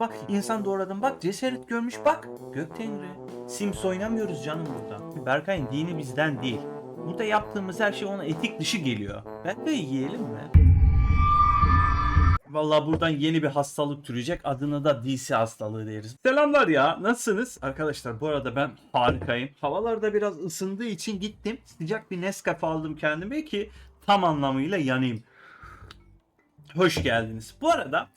Bak insan doğradım bak cesaret görmüş bak. Gök Tengri. Sims oynamıyoruz canım burada. Berkay'ın dini bizden değil. Burada yaptığımız her şey ona etik dışı geliyor. Berkay'ı yiyelim mi? Vallahi buradan yeni bir hastalık türeyecek. Adına da DC hastalığı deriz. Selamlar ya. Nasılsınız? Arkadaşlar bu arada ben harikayım. Havalar da biraz ısındığı için gittim. Sıcak bir Nescafe aldım kendime ki tam anlamıyla yanayım. Hoş geldiniz. Bu arada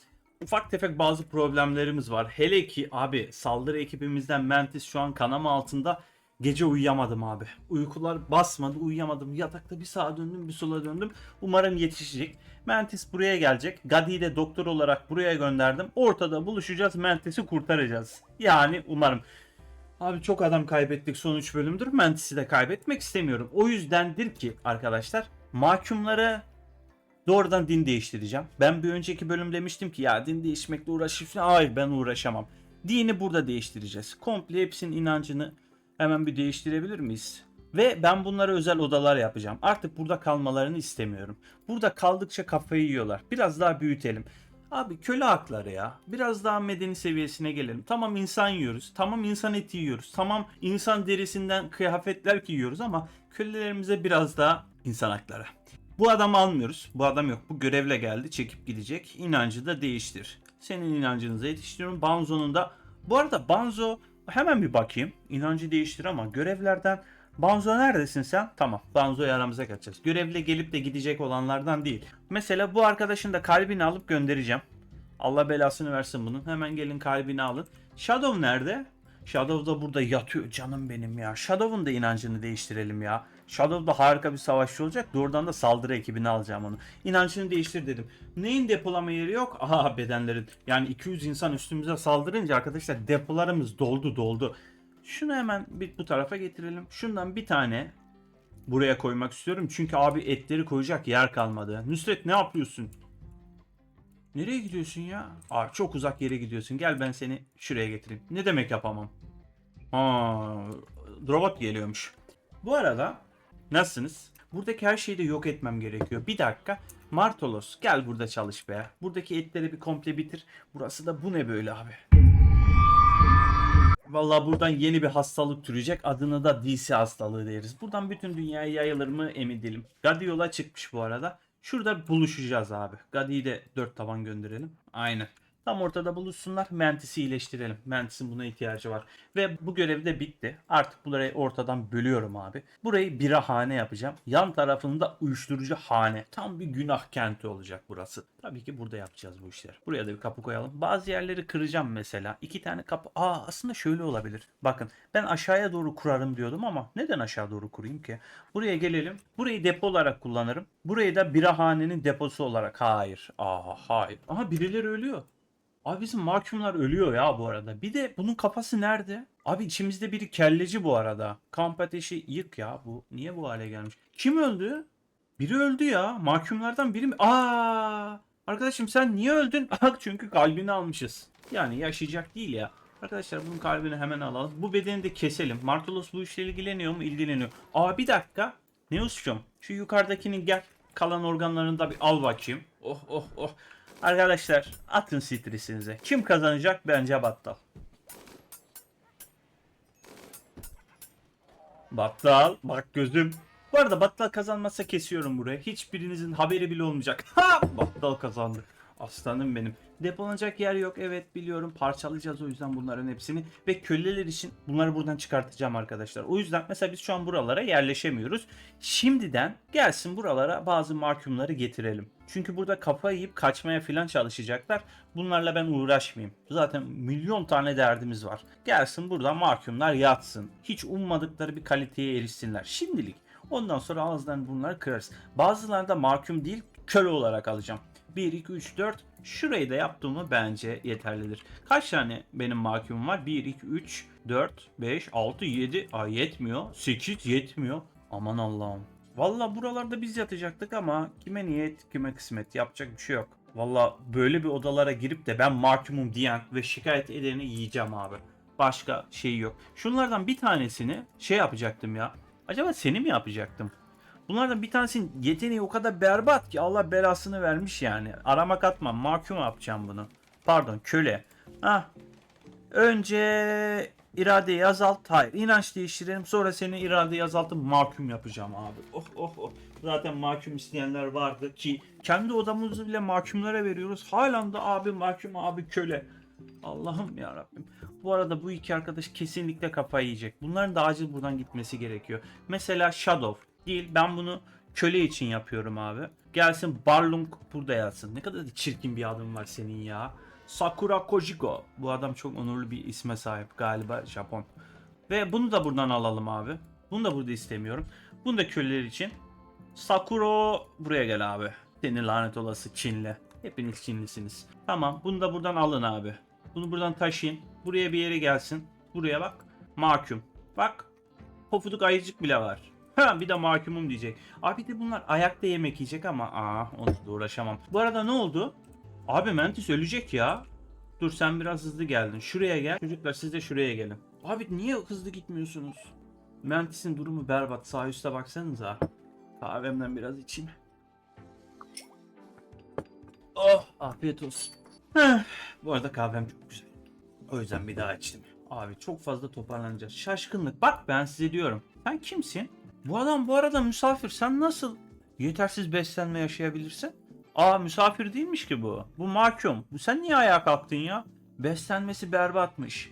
ufak tefek bazı problemlerimiz var. Hele ki abi saldırı ekibimizden Mantis şu an kanama altında. Gece uyuyamadım abi. Uykular basmadı, uyuyamadım. Yatakta bir sağa döndüm, bir sola döndüm. Umarım yetişecek. Mantis buraya gelecek. Gadi'yi de doktor olarak buraya gönderdim. Ortada buluşacağız, Mantis'i kurtaracağız. Yani umarım. Abi çok adam kaybettik son 3 bölümdür. Mantis'i de kaybetmek istemiyorum. O yüzdendir ki arkadaşlar mahkumları Doğrudan din değiştireceğim. Ben bir önceki bölüm demiştim ki ya din değişmekle uğraşıp hayır ben uğraşamam. Dini burada değiştireceğiz. Komple hepsinin inancını hemen bir değiştirebilir miyiz? Ve ben bunlara özel odalar yapacağım. Artık burada kalmalarını istemiyorum. Burada kaldıkça kafayı yiyorlar. Biraz daha büyütelim. Abi köle hakları ya. Biraz daha medeni seviyesine gelelim. Tamam insan yiyoruz. Tamam insan eti yiyoruz. Tamam insan derisinden kıyafetler giyiyoruz ama kölelerimize biraz daha insan hakları. Bu adamı almıyoruz. Bu adam yok. Bu görevle geldi. Çekip gidecek. İnancı da değiştir. Senin inancınıza yetiştiriyorum. Banzo'nun da... Bu arada Banzo hemen bir bakayım. İnancı değiştir ama görevlerden... Banzo neredesin sen? Tamam. Banzo'yu aramıza kaçacağız. Görevle gelip de gidecek olanlardan değil. Mesela bu arkadaşın da kalbini alıp göndereceğim. Allah belasını versin bunun. Hemen gelin kalbini alın. Shadow nerede? Shadow da burada yatıyor canım benim ya. Shadow'un da inancını değiştirelim ya. Shadow da harika bir savaşçı olacak. Doğrudan da saldırı ekibini alacağım onu. İnancını değiştir dedim. Neyin depolama yeri yok? Aha bedenlerin. Yani 200 insan üstümüze saldırınca arkadaşlar depolarımız doldu doldu. Şunu hemen bir bu tarafa getirelim. Şundan bir tane buraya koymak istiyorum. Çünkü abi etleri koyacak yer kalmadı. Nusret ne yapıyorsun? Nereye gidiyorsun ya? Aa, çok uzak yere gidiyorsun. Gel ben seni şuraya getireyim. Ne demek yapamam? Aa, robot geliyormuş. Bu arada nasılsınız? Buradaki her şeyi de yok etmem gerekiyor. Bir dakika. Martolos gel burada çalış be. Buradaki etleri bir komple bitir. Burası da bu ne böyle abi? Vallahi buradan yeni bir hastalık türeyecek. Adına da DC hastalığı deriz. Buradan bütün dünyaya yayılır mı emin değilim. Gadi yola çıkmış bu arada. Şurada buluşacağız abi. Gadi'yi de dört taban gönderelim. Aynen. Tam ortada buluşsunlar. Mantis'i iyileştirelim. Mantis'in buna ihtiyacı var. Ve bu görev de bitti. Artık burayı ortadan bölüyorum abi. Burayı birahane yapacağım. Yan tarafında uyuşturucu hane. Tam bir günah kenti olacak burası. Tabii ki burada yapacağız bu işleri. Buraya da bir kapı koyalım. Bazı yerleri kıracağım mesela. İki tane kapı. Aa aslında şöyle olabilir. Bakın ben aşağıya doğru kurarım diyordum ama neden aşağı doğru kurayım ki? Buraya gelelim. Burayı depo olarak kullanırım. Burayı da birahanenin deposu olarak. Hayır. Aha hayır. Aha birileri ölüyor. Abi bizim mahkumlar ölüyor ya bu arada. Bir de bunun kafası nerede? Abi içimizde biri kelleci bu arada. Kamp ateşi yık ya bu. Niye bu hale gelmiş? Kim öldü? Biri öldü ya. Mahkumlardan biri mi? Aa! Arkadaşım sen niye öldün? Çünkü kalbini almışız. Yani yaşayacak değil ya. Arkadaşlar bunun kalbini hemen alalım. Bu bedeni de keselim. Martolos bu işle ilgileniyor mu? İlgileniyor. Aa bir dakika. Neus'cum şu yukarıdakinin gel. Kalan organlarını da bir al bakayım. Oh oh oh. Arkadaşlar atın stresinize. Kim kazanacak? Bence Battal. Battal bak gözüm. Bu arada Battal kazanmazsa kesiyorum buraya. Hiçbirinizin haberi bile olmayacak. Ha! Battal kazandı. Aslanım benim. Depolanacak yer yok evet biliyorum. Parçalayacağız o yüzden bunların hepsini. Ve köleler için bunları buradan çıkartacağım arkadaşlar. O yüzden mesela biz şu an buralara yerleşemiyoruz. Şimdiden gelsin buralara bazı mahkumları getirelim. Çünkü burada kafa yiyip kaçmaya falan çalışacaklar. Bunlarla ben uğraşmayayım. Zaten milyon tane derdimiz var. Gelsin burada mahkumlar yatsın. Hiç ummadıkları bir kaliteye erişsinler. Şimdilik. Ondan sonra ağızdan bunları kırarız. Bazılarını da değil köle olarak alacağım. 1, 2, 3, 4. Şurayı da yaptığımı bence yeterlidir. Kaç tane benim mahkumum var? 1, 2, 3, 4, 5, 6, 7. Ay yetmiyor. 8 yetmiyor. Aman Allah'ım. Valla buralarda biz yatacaktık ama kime niyet kime kısmet yapacak bir şey yok. Valla böyle bir odalara girip de ben mahkumum diyen ve şikayet edeni yiyeceğim abi. Başka şey yok. Şunlardan bir tanesini şey yapacaktım ya. Acaba seni mi yapacaktım? Bunlardan bir tanesinin yeteneği o kadar berbat ki Allah belasını vermiş yani. Arama katma mahkum yapacağım bunu. Pardon köle. Ha. Önce iradeyi azalt. Hayır. inanç değiştirelim. Sonra seni iradeyi azaltıp mahkum yapacağım abi. Oh oh oh. Zaten mahkum isteyenler vardı ki kendi odamızı bile mahkumlara veriyoruz. Halen de abi mahkum abi köle. Allah'ım ya Rabbim. Bu arada bu iki arkadaş kesinlikle kafayı yiyecek. Bunların da acil buradan gitmesi gerekiyor. Mesela Shadow değil. Ben bunu köle için yapıyorum abi. Gelsin Barlung burada yazsın. Ne kadar da çirkin bir adım var senin ya. Sakura Kojiko. Bu adam çok onurlu bir isme sahip galiba Japon. Ve bunu da buradan alalım abi. Bunu da burada istemiyorum. Bunu da köleler için. Sakuro buraya gel abi. Seni lanet olası Çinli. Hepiniz Çinlisiniz. Tamam bunu da buradan alın abi. Bunu buradan taşıyın. Buraya bir yere gelsin. Buraya bak. Mahkum. Bak. Pofuduk ayıcık bile var. Ha bir de mahkumum diyecek. Abi de bunlar ayakta yemek yiyecek ama aa onunla da uğraşamam. Bu arada ne oldu? Abi Mantis ölecek ya. Dur sen biraz hızlı geldin. Şuraya gel. Çocuklar siz de şuraya gelin. Abi niye hızlı gitmiyorsunuz? Mantis'in durumu berbat. Sağ üstte baksanıza. Kahvemden biraz içeyim. Oh afiyet olsun. Heh, bu arada kahvem çok güzel. O yüzden bir daha içtim. Abi çok fazla toparlanacağız. Şaşkınlık. Bak ben size diyorum. Sen kimsin? Bu adam bu arada misafir. Sen nasıl yetersiz beslenme yaşayabilirsin? Aa misafir değilmiş ki bu. Bu mahkum. Sen niye ayağa kalktın ya? Beslenmesi berbatmış.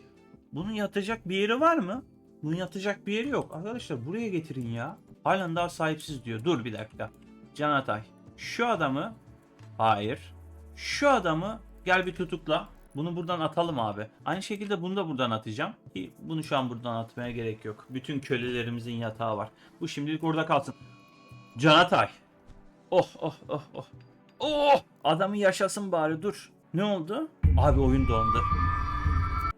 Bunun yatacak bir yeri var mı? Bunun yatacak bir yeri yok. Arkadaşlar buraya getirin ya. Halen daha sahipsiz diyor. Dur bir dakika. Can Atay. Şu adamı Hayır. Şu adamı gel bir tutukla. Bunu buradan atalım abi. Aynı şekilde bunu da buradan atacağım. Bunu şu an buradan atmaya gerek yok. Bütün kölelerimizin yatağı var. Bu şimdilik orada kalsın. Canatay. Oh oh oh oh. Oh! Adamı yaşasın bari dur. Ne oldu? Abi oyun dondu.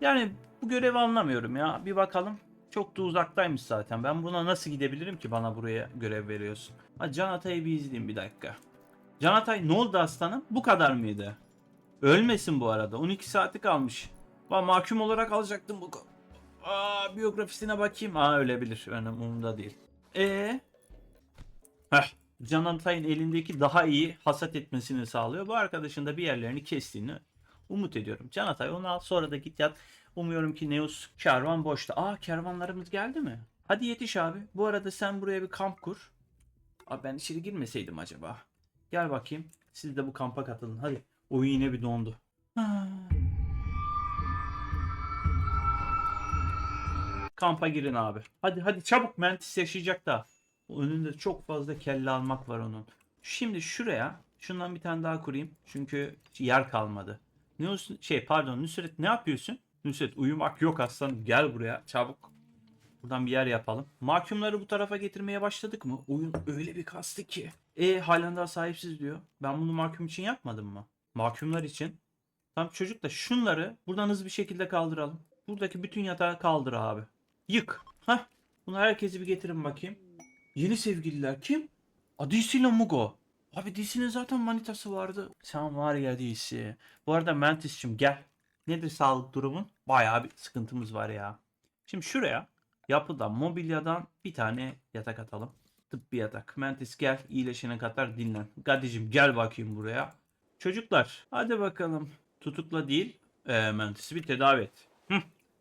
Yani bu görevi anlamıyorum ya. Bir bakalım. Çok da uzaktaymış zaten. Ben buna nasıl gidebilirim ki bana buraya görev veriyorsun? Ha Can Atay'ı bir izleyeyim bir dakika. Can Atay ne oldu aslanım? Bu kadar mıydı? Ölmesin bu arada. 12 saati kalmış. Ben mahkum olarak alacaktım bu. Aa, biyografisine bakayım. Aa ölebilir. Önemli umurumda değil. Ee? Heh. Can Atay'ın elindeki daha iyi hasat etmesini sağlıyor. Bu arkadaşın da bir yerlerini kestiğini umut ediyorum. Can Atay onu al sonra da git yat. Umuyorum ki Neus kervan boşta. Aa kervanlarımız geldi mi? Hadi yetiş abi. Bu arada sen buraya bir kamp kur. Abi ben içeri girmeseydim acaba. Gel bakayım. Siz de bu kampa katılın. Hadi. Oyun yine bir dondu. Ha. Kampa girin abi. Hadi hadi çabuk Mantis yaşayacak da. Önünde çok fazla kelle almak var onun. Şimdi şuraya şundan bir tane daha kurayım. Çünkü yer kalmadı. Ne olsun şey pardon Nusret ne yapıyorsun? Nusret uyumak yok aslanım. Gel buraya çabuk. Buradan bir yer yapalım. Mahkumları bu tarafa getirmeye başladık mı? Oyun öyle bir kastı ki. E halen daha sahipsiz diyor. Ben bunu mahkum için yapmadım mı? Mahkumlar için. Tam çocuk da şunları buradan hızlı bir şekilde kaldıralım. Buradaki bütün yatağı kaldır abi. Yık. Hah. Bunu herkesi bir getirin bakayım. Yeni sevgililer kim? Adisi ile Mugo. Abi DC'nin zaten manitası vardı. Sen var ya DC. Bu arada Mantis'cim gel. Nedir sağlık durumun? Bayağı bir sıkıntımız var ya. Şimdi şuraya yapıdan, mobilyadan bir tane yatak atalım. Tıbbi yatak. Mantis gel iyileşene kadar dinlen. Gadicim gel bakayım buraya. Çocuklar hadi bakalım. Tutukla değil e, Mantis'i bir tedavi et. Hı.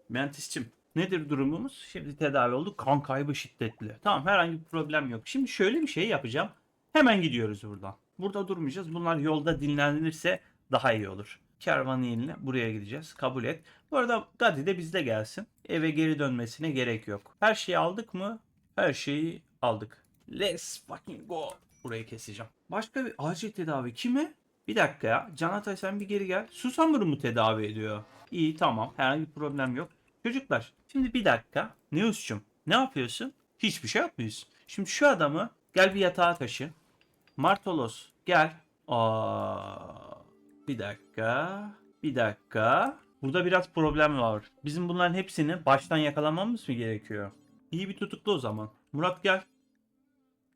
Mantis'cim nedir durumumuz? Şimdi tedavi olduk. Kan kaybı şiddetli. Tamam herhangi bir problem yok. Şimdi şöyle bir şey yapacağım. Hemen gidiyoruz buradan. Burada durmayacağız. Bunlar yolda dinlenirse daha iyi olur. Kervan yerine buraya gideceğiz. Kabul et. Bu arada Gadi de bizde gelsin. Eve geri dönmesine gerek yok. Her şeyi aldık mı? Her şeyi aldık. Let's fucking go. Burayı keseceğim. Başka bir acil tedavi kime? Bir dakika ya. Can Atay sen bir geri gel. Susamur'u mu tedavi ediyor? İyi tamam. Herhangi bir problem yok. Çocuklar şimdi bir dakika. Neus'cum ne yapıyorsun? Hiçbir şey yapmıyorsun. Şimdi şu adamı gel bir yatağa taşı. Martolos gel. Aa, bir dakika. Bir dakika. Burada biraz problem var. Bizim bunların hepsini baştan yakalamamız mı gerekiyor? İyi bir tutuklu o zaman. Murat gel.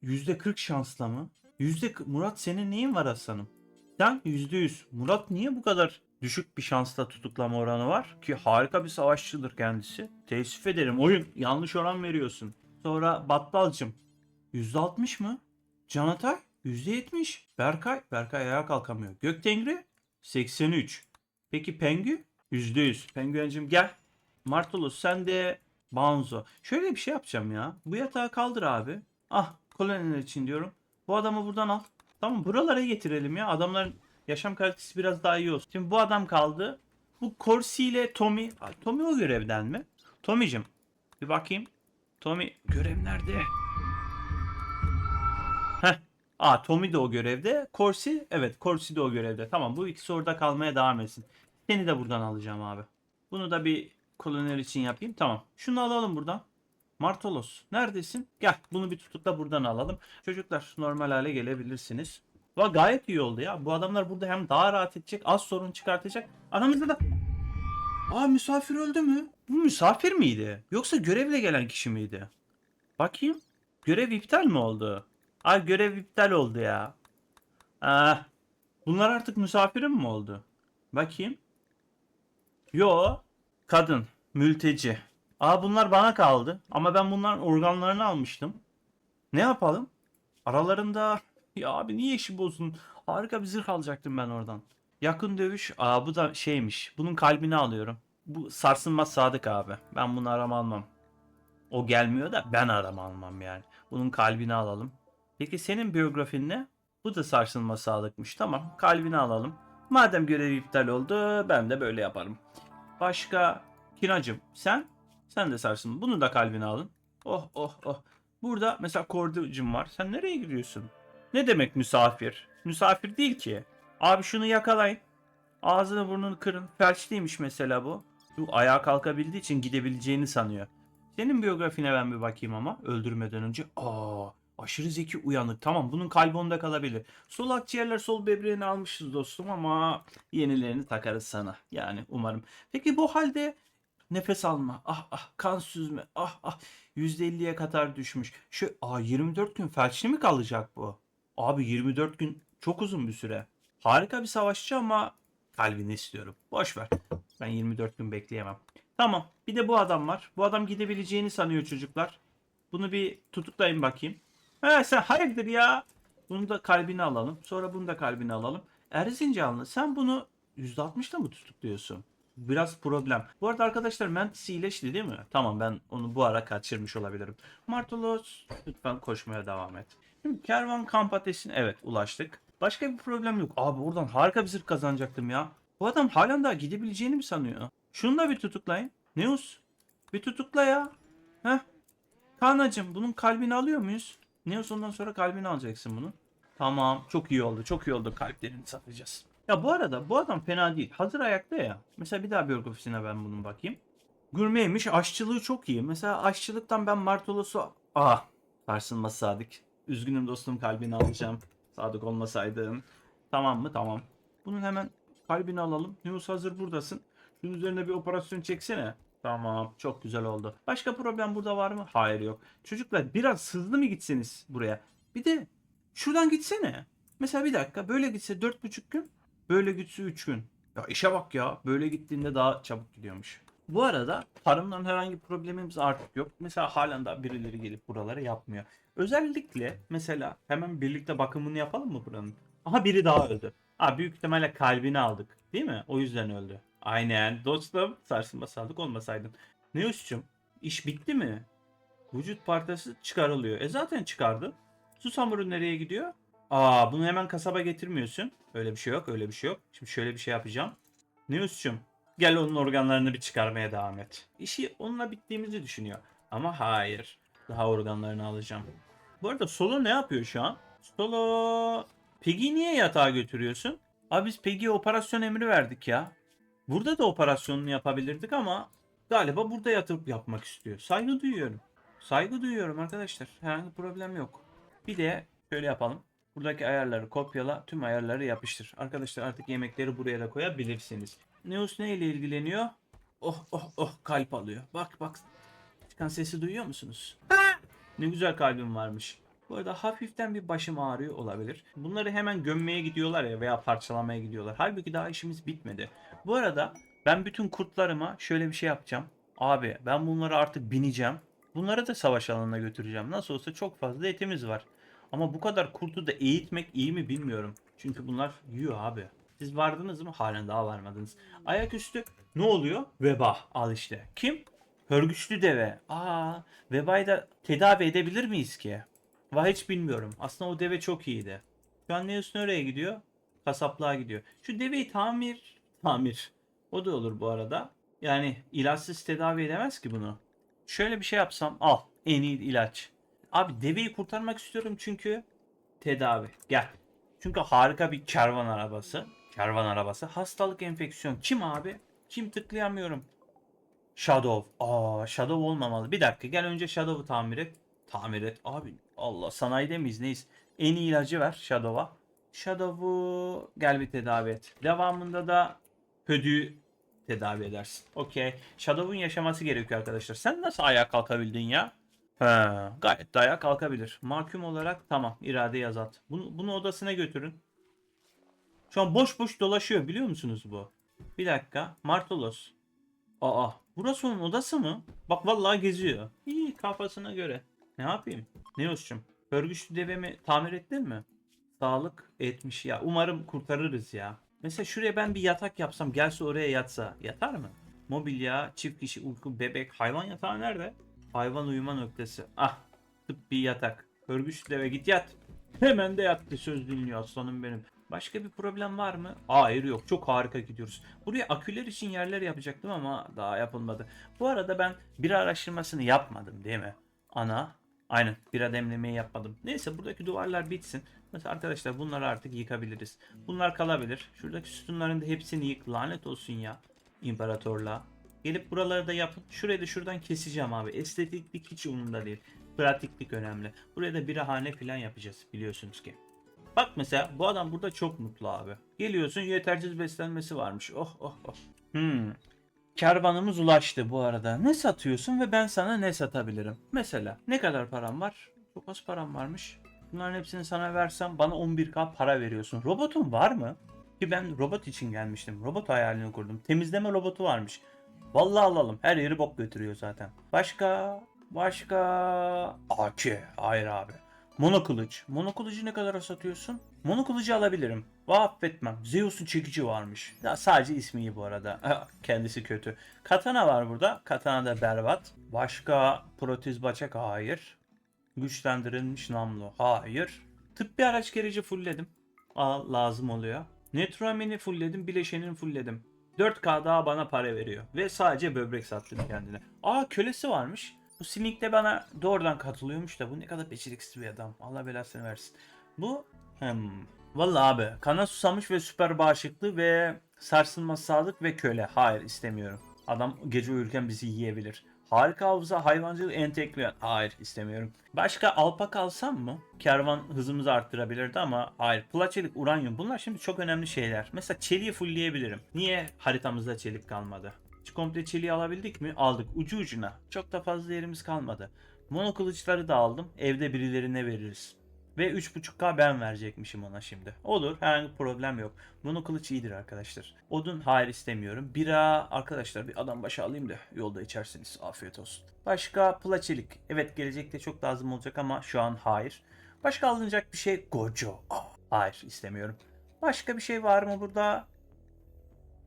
%40 şansla mı? Yüzde Murat senin neyin var aslanım? Sen %100. Murat niye bu kadar düşük bir şansla tutuklama oranı var? Ki harika bir savaşçıdır kendisi. Teessüf ederim. Oyun yanlış oran veriyorsun. Sonra Battalcım. %60 mı? Canatay %70. Berkay. Berkay ayağa kalkamıyor. Göktengri 83. Peki Pengü? Yüzde yüz. Penguencim gel. Martolos sen de Banzo. Şöyle bir şey yapacağım ya. Bu yatağı kaldır abi. Ah koloniler için diyorum. Bu adamı buradan al. Tamam buralara getirelim ya. Adamların yaşam kalitesi biraz daha iyi olsun. Şimdi bu adam kaldı. Bu Corsi ile Tommy. Ay, Tommy o görevden mi? Tommy'cim bir bakayım. Tommy görev nerede? Heh. Aa Tommy de o görevde. Corsi evet Corsi de o görevde. Tamam bu ikisi orada kalmaya devam etsin. Seni de buradan alacağım abi. Bunu da bir koloniler için yapayım. Tamam. Şunu alalım buradan. Martolos neredesin? Gel bunu bir tutukla buradan alalım. Çocuklar normal hale gelebilirsiniz. Va gayet iyi oldu ya. Bu adamlar burada hem daha rahat edecek, az sorun çıkartacak. Aramızda da Aa misafir öldü mü? Bu misafir miydi? Yoksa görevle gelen kişi miydi? Bakayım. Görev iptal mi oldu? Ay görev iptal oldu ya. Ah. Bunlar artık misafirim mi oldu? Bakayım. Yo. Kadın. Mülteci. Aa bunlar bana kaldı. Ama ben bunların organlarını almıştım. Ne yapalım? Aralarında... Ya abi niye işi bozun? Harika bir zırh alacaktım ben oradan. Yakın dövüş. Aa bu da şeymiş. Bunun kalbini alıyorum. Bu sarsılmaz sadık abi. Ben bunu arama almam. O gelmiyor da ben arama almam yani. Bunun kalbini alalım. Peki senin biyografin ne? Bu da sarsılmaz sadıkmış. Tamam kalbini alalım. Madem görev iptal oldu ben de böyle yaparım. Başka Kinacım sen? Sen de sarsın. Bunu da kalbine alın. Oh oh oh. Burada mesela Korducum var. Sen nereye gidiyorsun? Ne demek misafir? Misafir değil ki. Abi şunu yakalayın. Ağzını burnunu kırın. Felçliymiş mesela bu. Bu ayağa kalkabildiği için gidebileceğini sanıyor. Senin biyografine ben bir bakayım ama öldürmeden önce. Aa, aşırı zeki uyanık. Tamam bunun kalbi onda kalabilir. Sol akciğerler sol böbreğini almışız dostum ama yenilerini takarız sana. Yani umarım. Peki bu halde nefes alma. Ah ah kan süzme. Ah ah %50'ye kadar düşmüş. Şu aa 24 gün felçli mi kalacak bu? Abi 24 gün çok uzun bir süre. Harika bir savaşçı ama kalbini istiyorum. Boş ver. Ben 24 gün bekleyemem. Tamam. Bir de bu adam var. Bu adam gidebileceğini sanıyor çocuklar. Bunu bir tutuklayın bakayım. He sen hayırdır ya? Bunu da kalbini alalım. Sonra bunu da kalbini alalım. Erzincanlı sen bunu %60'da mı tutukluyorsun? Biraz problem. Bu arada arkadaşlar Mantis iyileşti değil mi? Tamam ben onu bu ara kaçırmış olabilirim. Martolos lütfen koşmaya devam et. Şimdi kervan kamp ateşine evet ulaştık. Başka bir problem yok. Abi oradan harika bir zırh kazanacaktım ya. Bu adam halen daha gidebileceğini mi sanıyor? Şunu da bir tutuklayın. Neus bir tutukla ya. Heh. Kaan'cığım bunun kalbini alıyor muyuz? Neus ondan sonra kalbini alacaksın bunu. Tamam çok iyi oldu çok iyi oldu kalplerini satacağız. Ya bu arada bu adam fena değil. Hazır ayakta ya. Mesela bir daha biyografisine ben bunun bakayım. Gurmeymiş aşçılığı çok iyi. Mesela aşçılıktan ben Martolos'u... Ah sarsılmaz Sadık. Üzgünüm dostum kalbini alacağım. Sadık olmasaydın. Tamam mı? Tamam. Bunun hemen kalbini alalım. Neus hazır buradasın. Şunun üzerine bir operasyon çeksene. Tamam. Çok güzel oldu. Başka problem burada var mı? Hayır yok. Çocuklar biraz hızlı mı gitseniz buraya? Bir de şuradan gitsene. Mesela bir dakika böyle gitse 4,5 gün. Böyle gitse 3 gün. Ya işe bak ya. Böyle gittiğinde daha çabuk gidiyormuş. Bu arada tarımdan herhangi bir problemimiz artık yok. Mesela halen daha birileri gelip buralara yapmıyor. Özellikle mesela hemen birlikte bakımını yapalım mı buranın? Aha biri daha öldü. Ha büyük ihtimalle kalbini aldık. Değil mi? O yüzden öldü. Aynen dostum. Sarsılma sadık olmasaydın. Neus'cum iş bitti mi? Vücut parçası çıkarılıyor. E zaten çıkardı. Su samuru nereye gidiyor? Aa bunu hemen kasaba getirmiyorsun. Öyle bir şey yok öyle bir şey yok. Şimdi şöyle bir şey yapacağım. Neus'cum gel onun organlarını bir çıkarmaya devam et. İşi onunla bittiğimizi düşünüyor. Ama hayır. Daha organlarını alacağım. Bu arada Solo ne yapıyor şu an? Solo... Peggy'i niye yatağa götürüyorsun? Abi biz Peggy'ye operasyon emri verdik ya. Burada da operasyonunu yapabilirdik ama galiba burada yatıp yapmak istiyor. Saygı duyuyorum. Saygı duyuyorum arkadaşlar. Herhangi problem yok. Bir de şöyle yapalım. Buradaki ayarları kopyala, tüm ayarları yapıştır. Arkadaşlar artık yemekleri buraya da koyabilirsiniz. Neus ne ile ilgileniyor? Oh oh oh kalp alıyor. Bak bak. Çıkan sesi duyuyor musunuz? Ne güzel kalbim varmış. Bu arada hafiften bir başım ağrıyor olabilir. Bunları hemen gömmeye gidiyorlar ya veya parçalamaya gidiyorlar. Halbuki daha işimiz bitmedi. Bu arada ben bütün kurtlarıma şöyle bir şey yapacağım. Abi ben bunları artık bineceğim. Bunları da savaş alanına götüreceğim. Nasıl olsa çok fazla etimiz var. Ama bu kadar kurtu da eğitmek iyi mi bilmiyorum. Çünkü bunlar yiyor abi. Siz vardınız mı? Halen daha varmadınız. Ayaküstü ne oluyor? Veba. Al işte. Kim? Hörgüçlü deve. Aa, vebayı da tedavi edebilir miyiz ki? Va hiç bilmiyorum. Aslında o deve çok iyiydi. Şu an Neus nereye gidiyor? Kasaplığa gidiyor. Şu deveyi tamir... Tamir. O da olur bu arada. Yani ilaçsız tedavi edemez ki bunu. Şöyle bir şey yapsam al. En iyi ilaç. Abi deveyi kurtarmak istiyorum çünkü tedavi. Gel. Çünkü harika bir kervan arabası. Kervan arabası. Hastalık enfeksiyon. Kim abi? Kim tıklayamıyorum. Shadow. Aa Shadow olmamalı. Bir dakika gel önce Shadow'u tamir et. Tamir et. Abi Allah sanayide miyiz neyiz? En iyi ilacı ver Shadow'a. Shadow'u gel bir tedavi et. Devamında da Hödü'yü tedavi edersin. Okey. Shadow'un yaşaması gerekiyor arkadaşlar. Sen nasıl ayağa kalkabildin ya? He, gayet de ayağa kalkabilir. Mahkum olarak tamam irade azalt. Bunu, bunu odasına götürün. Şu an boş boş dolaşıyor biliyor musunuz bu? Bir dakika. Martolos. Aa burası onun odası mı? Bak vallahi geziyor. İyi kafasına göre. Ne yapayım? Neos'cum. Örgüçlü devemi tamir ettin mi? Sağlık etmiş ya. Umarım kurtarırız ya. Mesela şuraya ben bir yatak yapsam gelse oraya yatsa yatar mı? Mobilya, çift kişi uyku, bebek, hayvan yatağı nerede? Hayvan uyuma noktası. Ah tıbbi yatak. Örgüçlü deve git yat. Hemen de yattı söz dinliyor aslanım benim. Başka bir problem var mı? Hayır yok. Çok harika gidiyoruz. Buraya aküler için yerler yapacaktım ama daha yapılmadı. Bu arada ben bir araştırmasını yapmadım değil mi? Ana. Aynen. Bira demlemeyi yapmadım. Neyse buradaki duvarlar bitsin. Mesela arkadaşlar bunları artık yıkabiliriz. Bunlar kalabilir. Şuradaki sütunların da hepsini yık. Lanet olsun ya. İmparatorluğa. Gelip buraları da yapın. Şurayı da şuradan keseceğim abi. Estetiklik hiç umurumda değil. Pratiklik önemli. Buraya da birahane falan yapacağız biliyorsunuz ki. Bak mesela bu adam burada çok mutlu abi. Geliyorsun yetersiz beslenmesi varmış. Oh oh oh. Hmm. Kervanımız ulaştı bu arada. Ne satıyorsun ve ben sana ne satabilirim? Mesela ne kadar param var? Çok az param varmış. Bunların hepsini sana versem bana 11k para veriyorsun. Robotun var mı? Ki ben robot için gelmiştim. Robot hayalini kurdum. Temizleme robotu varmış. Vallahi alalım. Her yeri bok götürüyor zaten. Başka? Başka? AK. Hayır abi. Monokılıç. Monokılıcı ne kadara satıyorsun? Monokılıcı alabilirim. Affetmem. Zeus'un çekici varmış. Ya sadece ismi iyi bu arada. Kendisi kötü. Katana var burada. Katana da berbat. Başka protez bacak? Hayır. Güçlendirilmiş namlu? Hayır. Tıbbi araç gereci fullledim. Aa, lazım oluyor. Netroamin'i fullledim. Bileşenini fullledim. 4K daha bana para veriyor. Ve sadece böbrek sattım kendine. Aa kölesi varmış. Bu Sneak de bana doğrudan katılıyormuş da bu ne kadar beceriksiz bir adam. Allah belasını versin. Bu hmm. Vallahi abi kana susamış ve süper bağışıklı ve sarsılmaz sağlık ve köle. Hayır istemiyorum. Adam gece uyurken bizi yiyebilir. Harika hafıza hayvancılık entegre. Hayır istemiyorum. Başka alpak alsam mı? Kervan hızımızı arttırabilirdi ama hayır. Plaçelik, uranyum bunlar şimdi çok önemli şeyler. Mesela çeliği fullleyebilirim. Niye haritamızda çelik kalmadı? Komple çeliği alabildik mi? Aldık. Ucu ucuna. Çok da fazla yerimiz kalmadı. Monokılıçları da aldım. Evde birilerine veririz. Ve 3.5K ben verecekmişim ona şimdi. Olur herhangi bir problem yok. Monokılıç iyidir arkadaşlar. Odun hayır istemiyorum. Bira arkadaşlar bir adam başı alayım da yolda içersiniz. Afiyet olsun. Başka plaçelik. Evet gelecekte çok lazım olacak ama şu an hayır. Başka alınacak bir şey Gojo. Hayır istemiyorum. Başka bir şey var mı burada?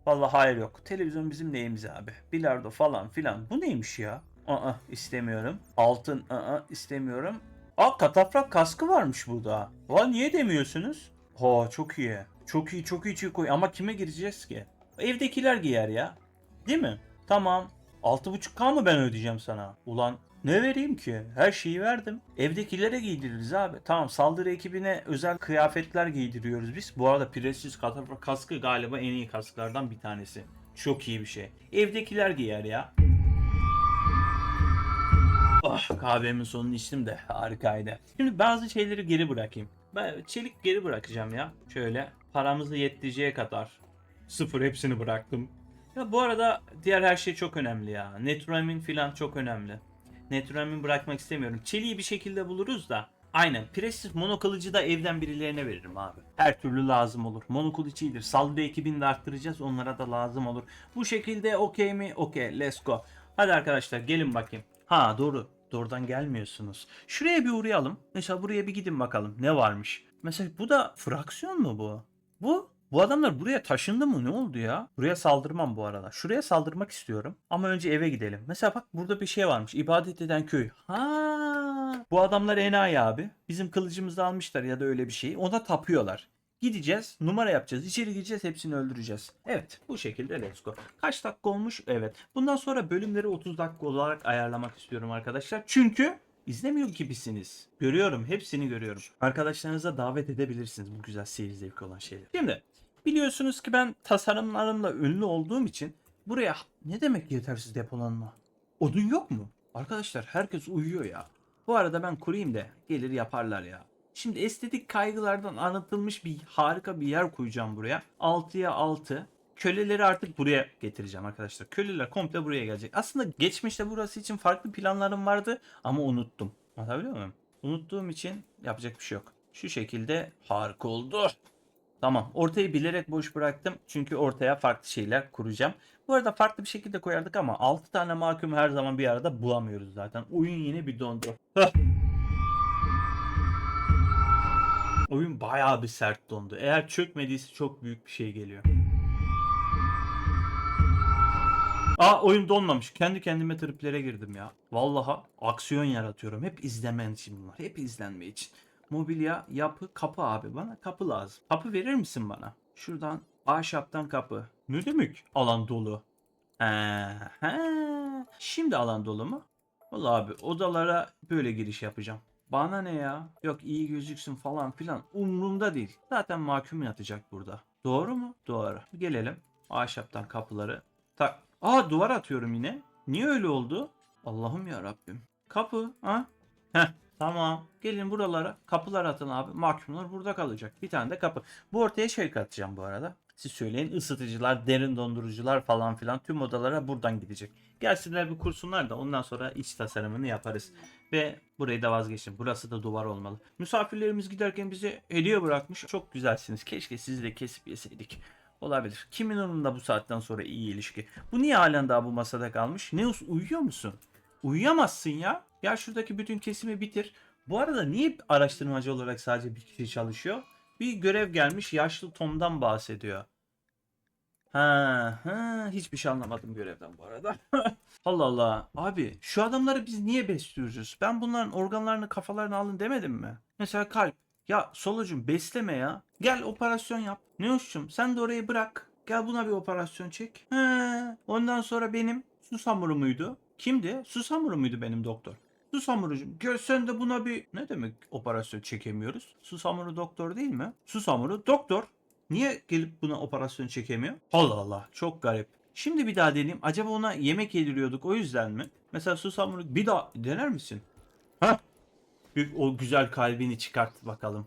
Vallahi hayır yok. Televizyon bizim neyimiz abi? Bilardo falan filan. Bu neymiş ya? Aa istemiyorum. Altın aa istemiyorum. Aa katafrak kaskı varmış burada. Aa niye demiyorsunuz? Ha çok iyi. Çok iyi çok iyi Çikoy. Ama kime gireceğiz ki? Evdekiler giyer ya. Değil mi? Tamam. 6.5K mı ben ödeyeceğim sana? Ulan ne vereyim ki? Her şeyi verdim. Evdekilere giydiririz abi. Tamam saldırı ekibine özel kıyafetler giydiriyoruz biz. Bu arada Precious kaskı galiba en iyi kasklardan bir tanesi. Çok iyi bir şey. Evdekiler giyer ya. Oh, kahvemin sonunu içtim de harikaydı. Şimdi bazı şeyleri geri bırakayım. Ben çelik geri bırakacağım ya. Şöyle paramızı yeteceği kadar. Sıfır hepsini bıraktım. Ya bu arada diğer her şey çok önemli ya. Netroamin filan çok önemli. Netroamin bırakmak istemiyorum. Çeliği bir şekilde buluruz da. Aynen. Precious monokılıcı da evden birilerine veririm abi. Her türlü lazım olur. Monokılıç iyidir. Saldırı ekibini de arttıracağız. Onlara da lazım olur. Bu şekilde okey mi? Okey. Let's go. Hadi arkadaşlar gelin bakayım. Ha doğru. Doğrudan gelmiyorsunuz. Şuraya bir uğrayalım. Mesela buraya bir gidin bakalım. Ne varmış? Mesela bu da fraksiyon mu bu? Bu Bu adamlar buraya taşındı mı? Ne oldu ya? Buraya saldırmam bu arada. Şuraya saldırmak istiyorum. Ama önce eve gidelim. Mesela bak burada bir şey varmış. İbadet eden köy. Ha. Bu adamlar enayi abi. Bizim kılıcımızı almışlar ya da öyle bir şey. Ona tapıyorlar. Gideceğiz, numara yapacağız, içeri gireceğiz, hepsini öldüreceğiz. Evet, bu şekilde let's go. Kaç dakika olmuş? Evet. Bundan sonra bölümleri 30 dakika olarak ayarlamak istiyorum arkadaşlar. Çünkü izlemiyor gibisiniz. Görüyorum, hepsini görüyorum. Arkadaşlarınıza davet edebilirsiniz bu güzel seyir zevki olan şeyler. Şimdi biliyorsunuz ki ben tasarımlarımla ünlü olduğum için buraya ne demek yetersiz depolanma? Odun yok mu? Arkadaşlar herkes uyuyor ya. Bu arada ben kurayım da gelir yaparlar ya. Şimdi estetik kaygılardan anlatılmış bir harika bir yer koyacağım buraya. 6'ya 6. Köleleri artık buraya getireceğim arkadaşlar. Köleler komple buraya gelecek. Aslında geçmişte burası için farklı planlarım vardı ama unuttum. Anlatabiliyor muyum? Unuttuğum için yapacak bir şey yok. Şu şekilde harika oldu. Tamam. Ortayı bilerek boş bıraktım. Çünkü ortaya farklı şeyler kuracağım. Bu arada farklı bir şekilde koyardık ama 6 tane mahkum her zaman bir arada bulamıyoruz zaten. Oyun yine bir dondu. Oyun bayağı bir sert dondu. Eğer çökmediyse çok büyük bir şey geliyor. Aa oyun donmamış. Kendi kendime triplere girdim ya. Vallaha aksiyon yaratıyorum. Hep izlemen için bunlar. Hep izlenme için. Mobilya, yapı, kapı abi. Bana kapı lazım. Kapı verir misin bana? Şuradan ahşaptan kapı. Ne demek? Alan dolu. Aha. Şimdi alan dolu mu? Vallahi abi odalara böyle giriş yapacağım. Bana ne ya? Yok iyi gözüksün falan filan. Umurumda değil. Zaten mahkum yatacak burada. Doğru mu? Doğru. Gelelim. Ahşaptan kapıları. Tak. Aa duvar atıyorum yine. Niye öyle oldu? Allah'ım ya Rabbim. Kapı. Ha? Heh. Tamam. Gelin buralara. Kapılar atın abi. Mahkumlar burada kalacak. Bir tane de kapı. Bu ortaya şey katacağım bu arada. Siz söyleyin ısıtıcılar, derin dondurucular falan filan tüm odalara buradan gidecek. Gelsinler bir kursunlar da ondan sonra iç tasarımını yaparız. Ve burayı da vazgeçin. Burası da duvar olmalı. Misafirlerimiz giderken bize hediye bırakmış. Çok güzelsiniz. Keşke sizi de kesip yeseydik. Olabilir. Kimin onunla bu saatten sonra iyi ilişki? Bu niye halen daha bu masada kalmış? Neus uyuyor musun? Uyuyamazsın ya. Ya şuradaki bütün kesimi bitir. Bu arada niye araştırmacı olarak sadece bir kişi çalışıyor? Bir görev gelmiş yaşlı Tom'dan bahsediyor. Ha, ha, hiçbir şey anlamadım görevden bu arada. Allah Allah. Abi şu adamları biz niye besliyoruz? Ben bunların organlarını kafalarını alın demedim mi? Mesela kalp. Ya solucum besleme ya. Gel operasyon yap. Ne hoşçum sen de orayı bırak. Gel buna bir operasyon çek. He. Ondan sonra benim susamuru muydu? Kimdi? Susamuru muydu benim doktor? Susamurucum gel sen de buna bir ne demek operasyon çekemiyoruz? Susamuru doktor değil mi? Susamuru doktor. Niye gelip buna operasyon çekemiyor? Allah Allah çok garip. Şimdi bir daha deneyeyim. Acaba ona yemek yediriyorduk o yüzden mi? Mesela Susamuru bir daha dener misin? Ha? Bir o güzel kalbini çıkart bakalım.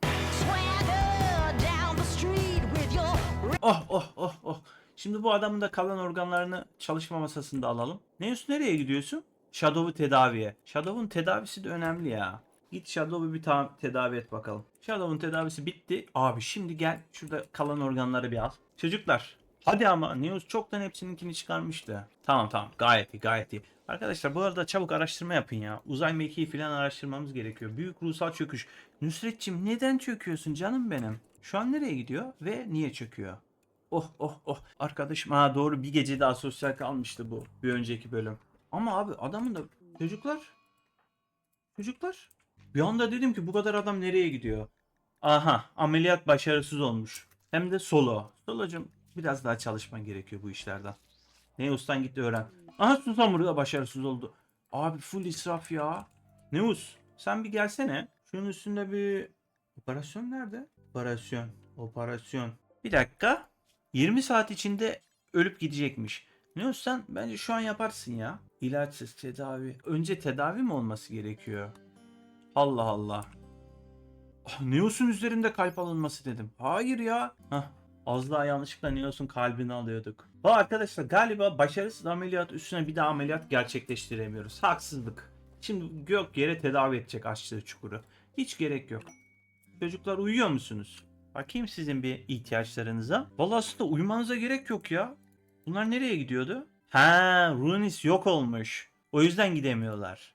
Oh oh oh oh. Şimdi bu adamın da kalan organlarını çalışma masasında alalım. Neus nereye gidiyorsun? Shadow'u tedaviye. Shadow'un tedavisi de önemli ya. Git Shadow'u bir tedavi et bakalım. Shadow'un tedavisi bitti. Abi şimdi gel şurada kalan organları bir al. Çocuklar hadi ama Neus çoktan hepsininkini çıkarmıştı. Tamam tamam gayet iyi gayet iyi. Arkadaşlar bu arada çabuk araştırma yapın ya. Uzay mekiği falan araştırmamız gerekiyor. Büyük ruhsal çöküş. Nusretçim neden çöküyorsun canım benim? Şu an nereye gidiyor ve niye çöküyor? Oh oh oh. Arkadaşım ha doğru bir gece daha sosyal kalmıştı bu. Bir önceki bölüm. Ama abi adamın da çocuklar çocuklar bir anda dedim ki bu kadar adam nereye gidiyor? Aha ameliyat başarısız olmuş. Hem de solo. Solo'cum biraz daha çalışman gerekiyor bu işlerden. Neus'tan gitti öğren. Aha Susamuru da başarısız oldu. Abi full israf ya. Neus sen bir gelsene. Şunun üstünde bir operasyon nerede? Operasyon. Operasyon. Bir dakika. 20 saat içinde ölüp gidecekmiş. Neus sen bence şu an yaparsın ya. İlaçsız tedavi. Önce tedavi mi olması gerekiyor? Allah Allah. Ah, Neos'un üzerinde kalp alınması dedim. Hayır ya. Hah. Az daha yanlışlıkla Neos'un kalbini alıyorduk. Bu arkadaşlar galiba başarısız ameliyat üstüne bir daha ameliyat gerçekleştiremiyoruz. Haksızlık. Şimdi gök yere tedavi edecek açtığı çukuru. Hiç gerek yok. Çocuklar uyuyor musunuz? Bakayım sizin bir ihtiyaçlarınıza. Vallahi aslında uyumanıza gerek yok ya. Bunlar nereye gidiyordu? Ha, Runis yok olmuş. O yüzden gidemiyorlar.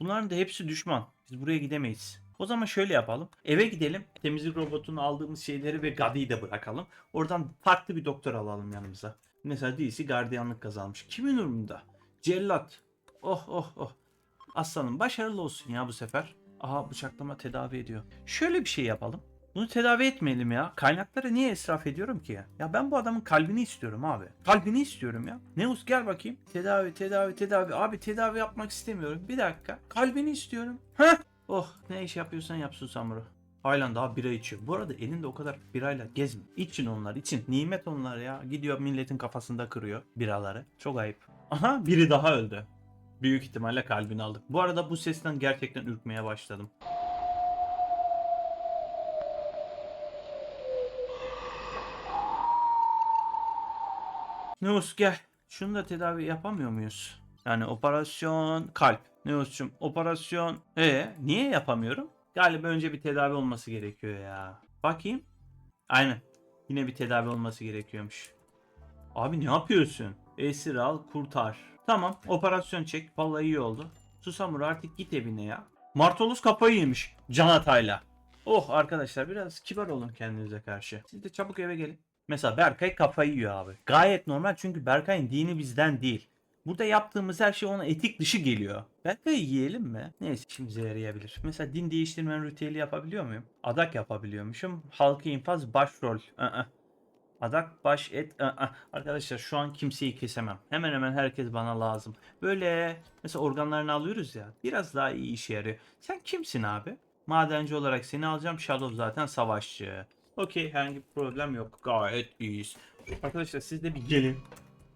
Bunların da hepsi düşman. Biz buraya gidemeyiz. O zaman şöyle yapalım. Eve gidelim. Temizlik robotunu aldığımız şeyleri ve Gadi'yi de bırakalım. Oradan farklı bir doktor alalım yanımıza. Mesela DC gardiyanlık kazanmış. Kimin umurunda? Cellat. Oh oh oh. Aslanım başarılı olsun ya bu sefer. Aha bıçaklama tedavi ediyor. Şöyle bir şey yapalım. Bunu tedavi etmeyelim ya. Kaynakları niye israf ediyorum ki ya? Ben bu adamın kalbini istiyorum abi. Kalbini istiyorum ya. Neus gel bakayım. Tedavi, tedavi, tedavi. Abi tedavi yapmak istemiyorum. Bir dakika. Kalbini istiyorum. Heh. Oh ne iş yapıyorsan yap Susamuru. Halen daha bira içiyor. Bu arada elinde o kadar birayla gezme. İçin onlar için. Nimet onlar ya. Gidiyor milletin kafasında kırıyor biraları. Çok ayıp. Aha biri daha öldü. Büyük ihtimalle kalbini aldık. Bu arada bu sesten gerçekten ürkmeye başladım. Neus gel. Şunu da tedavi yapamıyor muyuz? Yani operasyon kalp. Neus'cum operasyon... E niye yapamıyorum? Galiba önce bir tedavi olması gerekiyor ya. Bakayım. Aynen. Yine bir tedavi olması gerekiyormuş. Abi ne yapıyorsun? Esir al kurtar. Tamam operasyon çek. Vallahi iyi oldu. Susamur artık git evine ya. Martolus kafayı yemiş. Can Atay'la. Oh arkadaşlar biraz kibar olun kendinize karşı. Siz de çabuk eve gelin. Mesela Berkay kafayı yiyor abi. Gayet normal çünkü Berkay'ın dini bizden değil. Burada yaptığımız her şey ona etik dışı geliyor. Berkay'ı yiyelim mi? Neyse işimize yarayabilir. Mesela din değiştirmen ritüeli yapabiliyor muyum? Adak yapabiliyormuşum. Halkı infaz başrol. Aa. Adak baş et. Aa. Arkadaşlar şu an kimseyi kesemem. Hemen hemen herkes bana lazım. Böyle mesela organlarını alıyoruz ya. Biraz daha iyi işe yarıyor. Sen kimsin abi? Madenci olarak seni alacağım. Shadow zaten savaşçı. Okey herhangi bir problem yok. Gayet iyiyiz. Arkadaşlar siz de bir gelin.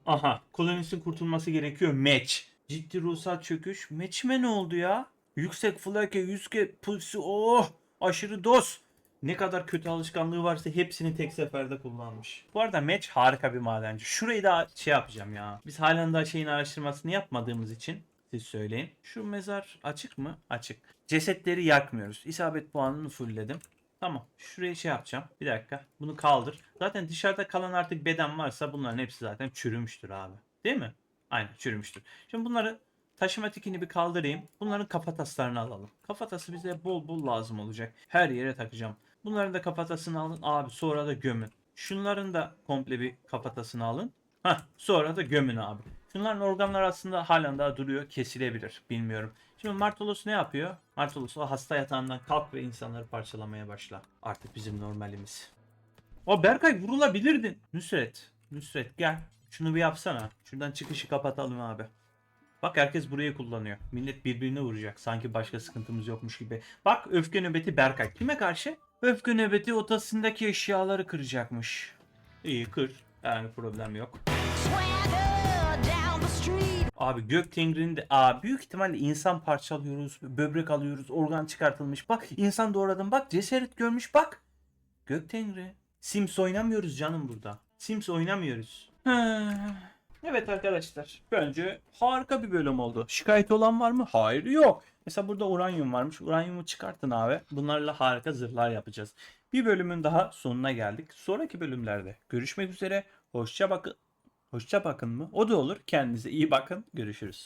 Aha kolonistin kurtulması gerekiyor. Match. Ciddi ruhsal çöküş. Match'me ne oldu ya? Yüksek flake, yüksek pulsi. Oh! Aşırı doz. Ne kadar kötü alışkanlığı varsa hepsini tek seferde kullanmış. Bu arada Match harika bir madenci. Şurayı da şey yapacağım ya. Biz halen daha şeyin araştırmasını yapmadığımız için siz söyleyin. Şu mezar açık mı? Açık. Cesetleri yakmıyoruz. İsabet puanını fullledim. Tamam. Şuraya şey yapacağım. Bir dakika. Bunu kaldır. Zaten dışarıda kalan artık beden varsa bunların hepsi zaten çürümüştür abi. Değil mi? Aynen çürümüştür. Şimdi bunları taşıma tikini bir kaldırayım. Bunların kafataslarını alalım. Kafatası bize bol bol lazım olacak. Her yere takacağım. Bunların da kafatasını alın. Abi sonra da gömün. Şunların da komple bir kafatasını alın. Hah sonra da gömün abi. Şunların organlar aslında halen daha duruyor. Kesilebilir. Bilmiyorum. Şimdi Martolos ne yapıyor? Martolos o hasta yatağından kalk ve insanları parçalamaya başla. Artık bizim normalimiz. O Berkay vurulabilirdin. Nusret. Nusret gel. Şunu bir yapsana. Şuradan çıkışı kapatalım abi. Bak herkes burayı kullanıyor. Millet birbirini vuracak. Sanki başka sıkıntımız yokmuş gibi. Bak öfke nöbeti Berkay. Kime karşı? Öfke nöbeti otasındaki eşyaları kıracakmış. İyi kır. Yani problem yok. Swagger. Abi gök tengrinin de büyük ihtimalle insan parçalıyoruz, böbrek alıyoruz, organ çıkartılmış. Bak insan doğradım bak cesaret görmüş bak. Gök tengri. Sims oynamıyoruz canım burada. Sims oynamıyoruz. Evet arkadaşlar. Bence harika bir bölüm oldu. Şikayet olan var mı? Hayır yok. Mesela burada uranyum varmış. Uranyumu çıkartın abi. Bunlarla harika zırhlar yapacağız. Bir bölümün daha sonuna geldik. Sonraki bölümlerde görüşmek üzere. Hoşça bakın. Hoşça bakın mı? O da olur. Kendinize iyi bakın. Görüşürüz.